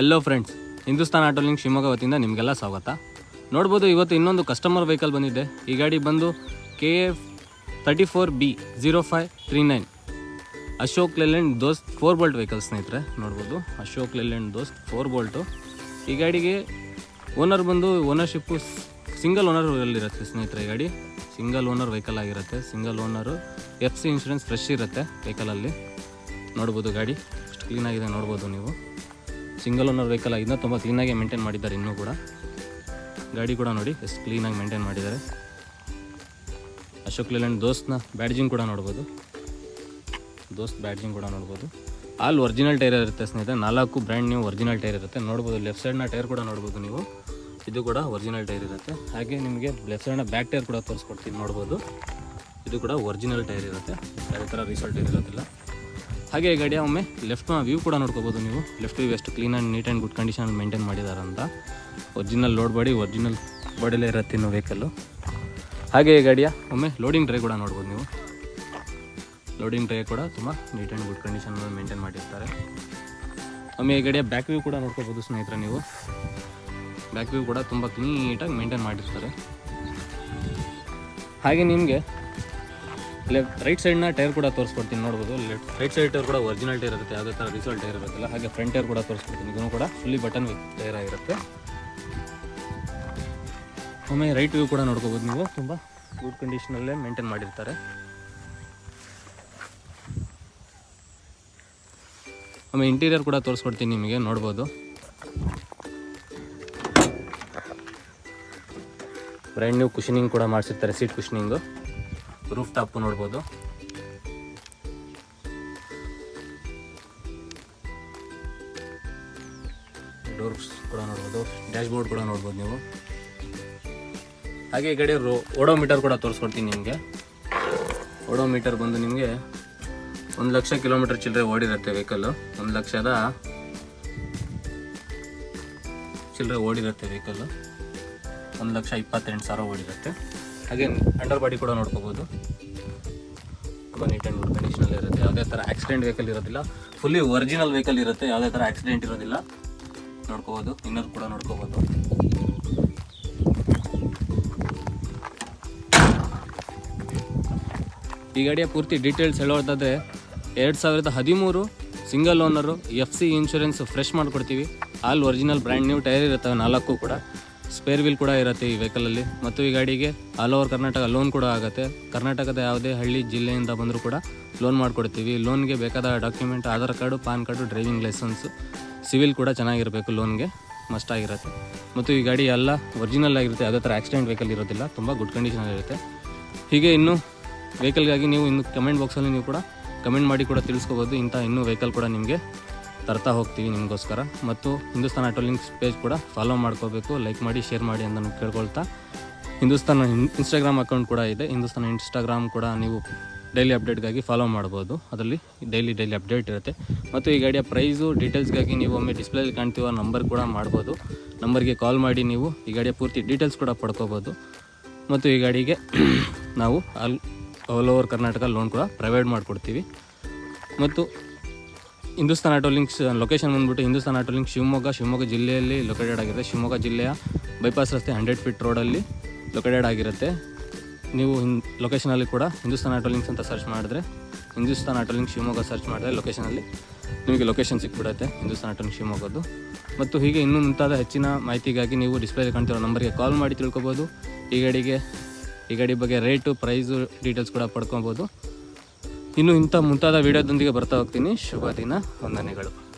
Hello friends Hindustan auto link Shivamogga ವತಿಯಿಂದ ನಿಮಗೆಲ್ಲ ಸ್ವಾಗತ. ನೋಡ್ಬೋದು ಇವತ್ತು ಇನ್ನೊಂದು ಕಸ್ಟಮರ್ ವೆಹಿಕಲ್ ಬಂದಿದೆ. ಈ ಗಾಡಿ ಬಂದು K F thirty four B zero five three nine Ashok Leyland Dost four bolt vehicle ಸ್ನೇಹಿತರೆ, ನೋಡ್ಬೋದು. ಅಶೋಕ್ ಲೆಲ್ಯಾಂಡ್ ದೋಸ್ತ್ ಫೋರ್ ಬೋಲ್ಟು ಈ ಗಾಡಿಗೆ ಓನರ್ ಬಂದು ಓನರ್ಶಿಪ್ಪು ಸಿಂಗಲ್ ಓನರಲ್ಲಿರುತ್ತೆ ಸ್ನೇಹಿತರೆ ಈ ಗಾಡಿ. ಸಿಂಗಲ್ ಓನರ್ ವೆಹಿಕಲ್ ಆಗಿರುತ್ತೆ. Single owner F C insurance fresh ಇರುತ್ತೆ ವೆಹಿಕಲಲ್ಲಿ ನೋಡ್ಬೋದು ಗಾಡಿ. ಅಷ್ಟು ಕ್ಲೀನಾಗಿದೆ ನೋಡ್ಬೋದು ನೀವು. ಸಿಂಗಲ್ ಓನರ್ ವೆಹಿಕಲ್ ಆಗಿದ್ದ ತುಂಬ ಕ್ಲೀನಾಗಿ ಮೇಂಟೈನ್ ಮಾಡಿದ್ದಾರೆ ಇನ್ನೂ ಕೂಡ. ಗಾಡಿ ಕೂಡ ನೋಡಿ, ಎಷ್ಟು ಕ್ಲೀನಾಗಿ ಮೇಂಟೈನ್ ಮಾಡಿದ್ದಾರೆ. ಅಶೋಕ್ ಲೇಲ್ಯಾಂಡ್ ದೋಸ್ತ್ನ ಬ್ಯಾಡ್ಜಿಂಗ್ ಕೂಡ ನೋಡ್ಬೋದು. ದೋಸ್ತ್ ಬ್ಯಾಡ್ಜಿಂಗ್ ಕೂಡ ನೋಡ್ಬೋದು. ಆಲ್ ಒರಿಜಿನಲ್ ಟೈರ್ ಇರುತ್ತೆ ಸ್ನೇಹಿತರೆ, ನಾಲ್ಕು ಬ್ರ್ಯಾಂಡ್ ನ್ಯೂ ಒರಿಜಿನಲ್ ಟೈರ್ ಇರುತ್ತೆ. ನೋಡ್ಬೋದು ಲೆಫ್ಟ್ ಸೈಡ್ನ ಟೈರ್ ಕೂಡ ನೋಡ್ಬೋದು ನೀವು. ಇದು ಕೂಡ ಒರಿಜಿನಲ್ ಟೈರ್ ಇರುತ್ತೆ. ಹಾಗೆ ನಿಮಗೆ ಲೆಫ್ಟ್ ಸೈಡ್ನ ಬ್ಯಾಕ್ ಟೈರ್ ಕೂಡ ತೋರಿಸ್ಕೊಡ್ತೀನಿ, ನೋಡ್ಬೋದು. ಇದು ಕೂಡ ಒರಿಜಿನಲ್ ಟೈರ್ ಇರುತ್ತೆ. ಯಾವ ಥರ ರೀಸಲ್ ಇರೋದಿಲ್ಲ ಹಾಗೆ ಗಾಡಿಯ ಒಮ್ಮೆ ಲೆಫ್ಟ್ನ ವ್ಯೂ ಕೂಡ ನೋಡ್ಕೋಬೋದು ನೀವು. ಲೆಫ್ಟ್ ವ್ಯೂ ಎಷ್ಟು clean and neat and good condition maintain ಮಾಡಿದ್ದಾರೆ ಅಂತ. ಒರಿಜಿನಲ್ ಲೋಡ್ ಬಾಡಿ ಒರಿಜಿನಲ್ ಬಾಡಿಲೇ ಇರುತ್ತೆ ಇನ್ನು ವೆಹಿಕಲ್ಲು ಹಾಗೆ ಗಾಡಿಯ ಒಮ್ಮೆ ಲೋಡಿಂಗ್ ಟ್ರೈ ಕೂಡ ನೋಡ್ಬೋದು ನೀವು. ಲೋಡಿಂಗ್ ಟ್ರೈ ಕೂಡ ತುಂಬ neat and good condition maintain ಮಾಡಿರ್ತಾರೆ. ಒಮ್ಮೆ ಈ ಗಾಡಿಯ ಬ್ಯಾಕ್ ವ್ಯೂ ಕೂಡ ನೋಡ್ಕೋಬೋದು ಸ್ನೇಹಿತರೆ ನೀವು. ಬ್ಯಾಕ್ ವ್ಯೂ ಕೂಡ ತುಂಬ ನೀಟಾಗಿ ಮೇಂಟೈನ್ ಮಾಡಿರ್ತಾರೆ. ಹಾಗೆ ನಿಮಗೆ ಲೆಫ್ಟ್ ರೈಟ್ ಸೈಡ್ನ ಟೈರ್ ಕೂಡ ತೋರಿಸ್ಕೊಡ್ತೀನಿ, ನೋಡ್ಬೋದು. ಲೆಫ್ಟ್ ರೈಟ್ ಸೈಡ್ ಟೈರ್ ಕೂಡ ಒರಿಜಿನಲ್ ಟೈರ್ ಇರುತ್ತೆ, ಯಾವುದೇ ಥರ ರಿಸಲ್ಟ್ ಟೈರ್ ಇರುತ್ತಲ್ಲ, ಹಾಗೆ ಫ್ರಂಟ್ ಟೈರ್ ಕೂಡ ತೋರಿಸ್ಕೊಡ್ತೀನಿ. ಇದನ್ನು ಕೂಡ ಫುಲ್ಲಿ ಬಟನ್ ಟೈರ್ ಆಗಿರುತ್ತೆ. ಒಮ್ಮೆ ರೈಟ್ ವ್ಯೂ ಕೂಡ ನೋಡ್ಕೋಬೋದು ನೀವು. ತುಂಬ ಗುಡ್ ಕಂಡೀಷನಲ್ಲೇ ಮೇಂಟೈನ್ ಮಾಡಿರ್ತಾರೆ. ಒಮ್ಮೆ ಇಂಟೀರಿಯರ್ ಕೂಡ ತೋರಿಸ್ಕೊಡ್ತೀನಿ ನಿಮಗೆ, ನೋಡ್ಬೋದು. ಬ್ರ್ಯಾಂಡ್ ನ್ಯೂ ಕುಷನಿಂಗ್ ಕೂಡ ಮಾಡಿಸಿರ್ತಾರೆ ಸೀಟ್ ಕುಷನಿಂಗು ರೂಫ್ ಟಾಪ್ ನೋಡ್ಬೋದು. ಡೋರ್ಸ್ ಕೂಡ ನೋಡ್ಬೋದು. ಡ್ಯಾಶ್ ಬೋರ್ಡ್ ಕೂಡ ನೋಡ್ಬೋದು ನೀವು. ಹಾಗೆ ಈ ಕಡೆ ಕೂಡ ತೋರಿಸ್ಕೊಡ್ತೀನಿ ನಿಮಗೆ. ಓಡೋಮೀಟರ್ ಬಂದು ನಿಮಗೆ ಒಂದು ಲಕ್ಷ ಕಿಲೋಮೀಟರ್ ಚಿಲ್ಲರೆ ಓಡಿರುತ್ತೆ ವೆಹಿಕಲ್ಲು. ಒಂದು ಲಕ್ಷದ ಚಿಲ್ಲರೆ ಓಡಿರುತ್ತೆ ವೆಹಿಕಲ್ಲು. ಒಂದು ಲಕ್ಷ ಇಪ್ಪತ್ತೆಂಟು ಸಾವಿರ ಓಡಿರುತ್ತೆ. ಹಾಗೆ ಅಂಡರ್ ಬಾಡಿ ಕೂಡ ನೋಡ್ಕೋಬೋದು. ತುಂಬ ನೀಟ್ ಆ್ಯಂಡ್ ಗುಡ್ ಕಂಡೀಷನಲ್ಲಿ ಇರುತ್ತೆ. ಯಾವುದೇ ಥರ ಆಕ್ಸಿಡೆಂಟ್ ವೆಹಿಕಲ್ ಇರೋದಿಲ್ಲ. ಫುಲ್ಲಿ ಒರಿಜಿನಲ್ ವೆಹಿಕಲ್ ಇರುತ್ತೆ. ಯಾವುದೇ ಥರ ಆಕ್ಸಿಡೆಂಟ್ ಇರೋದಿಲ್ಲ. ನೋಡ್ಕೋಬೋದು. ಇನ್ನರ್ ಕೂಡ ನೋಡ್ಕೋಬೋದು. ಈ ಗಾಡಿಯ ಪೂರ್ತಿ ಡೀಟೇಲ್ಸ್ ಹೇಳೋದಾದರೆ ಎರಡು ಸಾವಿರದ ಹದಿಮೂರು single owner F C insurance fresh ಮಾಡಿಕೊಡ್ತೀವಿ. All original brand new tyre ಇರ್ತವೆ ನಾಲ್ಕು ಕೂಡ. ಸ್ಪೇರ್ ವೀಲ್ ಕೂಡ ಇರುತ್ತೆ ಈ ವೆಹಿಕಲಲ್ಲಿ ಮತ್ತು ಈ ಗಾಡಿಗೆ ಆಲ್ ಓವರ್ ಕರ್ನಾಟಕ ಲೋನ್ ಕೂಡ ಆಗುತ್ತೆ. ಕರ್ನಾಟಕದ ಯಾವುದೇ ಹಳ್ಳಿ ಜಿಲ್ಲೆಯಿಂದ ಬಂದರೂ ಕೂಡ ಲೋನ್ ಮಾಡಿಕೊಡ್ತೀವಿ. ಲೋನ್ಗೆ ಬೇಕಾದ document Aadhaar card, pan card driving licence CIBIL ಕೂಡ ಚೆನ್ನಾಗಿರಬೇಕು ಲೋನ್ಗೆ ಮಸ್ಟ್ ಆಗಿರುತ್ತೆ. ಮತ್ತು ಈ ಗಾಡಿ ಎಲ್ಲ ಒರಿಜಿನಲ್ ಆಗಿರುತ್ತೆ. ಯಾವುದೇ ಥರ ಆಕ್ಸಿಡೆಂಟ್ ವೆಹಿಕಲ್ ಇರೋದಿಲ್ಲ. ತುಂಬ ಗುಡ್ ಕಂಡೀಷನ್ ಇರುತ್ತೆ. ಹೀಗೆ ಇನ್ನೂ ವೆಹಿಕಲ್ಗಾಗಿ ನೀವು ಇನ್ನು ಕಮೆಂಟ್ ಬಾಕ್ಸಲ್ಲಿ ನೀವು ಕೂಡ ಕಮೆಂಟ್ ಮಾಡಿ ಕೂಡ ತಿಳಿಸ್ಕೋಬೋದು. ಇಂಥ ಇನ್ನೂ ವೆಹಿಕಲ್ ಕೂಡ ನಿಮಗೆ ತರ್ತಾ ಹೋಗ್ತೀವಿ ನಿಮಗೋಸ್ಕರ. ಮತ್ತು ಹಿಂದೂಸ್ತಾನ್ ಆಟೋ ಲಿಂಕ್ಸ್ ಪೇಜ್ ಕೂಡ ಫಾಲೋ ಮಾಡ್ಕೋಬೇಕು ಲೈಕ್ ಮಾಡಿ ಶೇರ್ ಮಾಡಿ ಅಂತ ಕೇಳ್ಕೊಳ್ತಾ. ಹಿಂದೂಸ್ತಾನ್ ಇನ್ಸ್ಟಾಗ್ರಾಮ್ ಅಕೌಂಟ್ ಕೂಡ ಇದೆ. ಹಿಂದೂಸ್ತಾನ್ ಇನ್ಸ್ಟಾಗ್ರಾಮ್ ಕೂಡ ನೀವು ಡೈಲಿ ಅಪ್ಡೇಟ್ಗಾಗಿ ಫಾಲೋ ಮಾಡ್ಬೋದು. ಅದರಲ್ಲಿ ಡೈಲಿ ಡೈಲಿ ಅಪ್ಡೇಟ್ ಇರುತ್ತೆ. ಮತ್ತು ಈ ಗಾಡಿಯ ಪ್ರೈಸು ಡೀಟೇಲ್ಸ್ಗಾಗಿ ನೀವು ಒಮ್ಮೆ ಡಿಸ್ಪ್ಲೇಲಿ ಕಾಣ್ತೀವ ನಂಬರ್ ಕೂಡ ಮಾಡ್ಬೋದು. ನಂಬರ್ಗೆ ಕಾಲ್ ಮಾಡಿ ನೀವು ಈ ಗಾಡಿಯ ಪೂರ್ತಿ ಡೀಟೇಲ್ಸ್ ಕೂಡ ಪಡ್ಕೋಬೋದು. ಮತ್ತು ಈ ಗಾಡಿಗೆ ನಾವು all all over Karnataka loan ಕೂಡ ಪ್ರೊವೈಡ್ ಮಾಡಿಕೊಡ್ತೀವಿ. ಮತ್ತು ಹಿಂದೂಸ್ತಾನ್ ಆಟೋ ಲಿಂಕ್ಸ್ ಲೊಕೇಶನ್ ಬಂದ್ಬಿಟ್ಟು ಹಿಂದೂಸ್ತಾನ್ ಆಟೋ ಲಿಂಕ್ ಶಿವಮೊಗ್ಗ ಶಿವಮೊಗ್ಗ ಜಿಲ್ಲೆಯಲ್ಲಿ ಲೊಕೇಟೆಡ್ ಆಗಿದೆ ಶಿವಮೊಗ್ಗ ಜಿಲ್ಲೆಯ ಬೈಪಾಸ್ ರಸ್ತೆ ಹಂಡ್ರೆಡ್ ಫೀಟ್ ರೋಡಲ್ಲಿ ಲೊಕೇಟೆಡ್ ಆಗಿರುತ್ತೆ. ನೀವು ಲೊಕೇಶನಲ್ಲಿ ಕೂಡ ಹಿಂದೂಸ್ತಾನ್ ಆಟೋ ಲಿಂಕ್ಸ್ ಅಂತ ಸರ್ಚ್ ಮಾಡಿದ್ರೆ, Hindustan auto link Shivamogga search ಮಾಡಿದ್ರೆ ಲೊಕೇಶನಲ್ಲಿ ನಿಮಗೆ ಲೊಕೇಶನ್ ಸಿಕ್ಬಿಡುತ್ತೆ, ಹಿಂದೂಸ್ತಾನ್ ಆಟೋ ಲಿಂಕ್ ಶಿವಮೊಗ್ಗದ್ದು. ಮತ್ತು ಹೀಗೆ ಇನ್ನೂ ಮುಂತಾದ ಹೆಚ್ಚಿನ ಮಾಹಿತಿಗಾಗಿ ನೀವು ಡಿಸ್ಪ್ಲೇ ಕಾಣ್ತಿರೋ ನಂಬರ್ಗೆ ಕಾಲ್ ಮಾಡಿ ತಿಳ್ಕೊಬೋದು. ಈ ಗಾಡಿಗೆ ಈ ಗಾಡಿ ಬಗ್ಗೆ ರೇಟು ಪ್ರೈಸು ಡೀಟೇಲ್ಸ್ ಕೂಡ ಪಡ್ಕೊಬೋದು. ಇನ್ನು ಇಂಥ ಮುಂತಾದ ವಿಡಿಯೋದೊಂದಿಗೆ ಬರ್ತಾ ಹೋಗ್ತೀನಿ. ಶುಭ ದಿನ. ವಂದನೆಗಳು.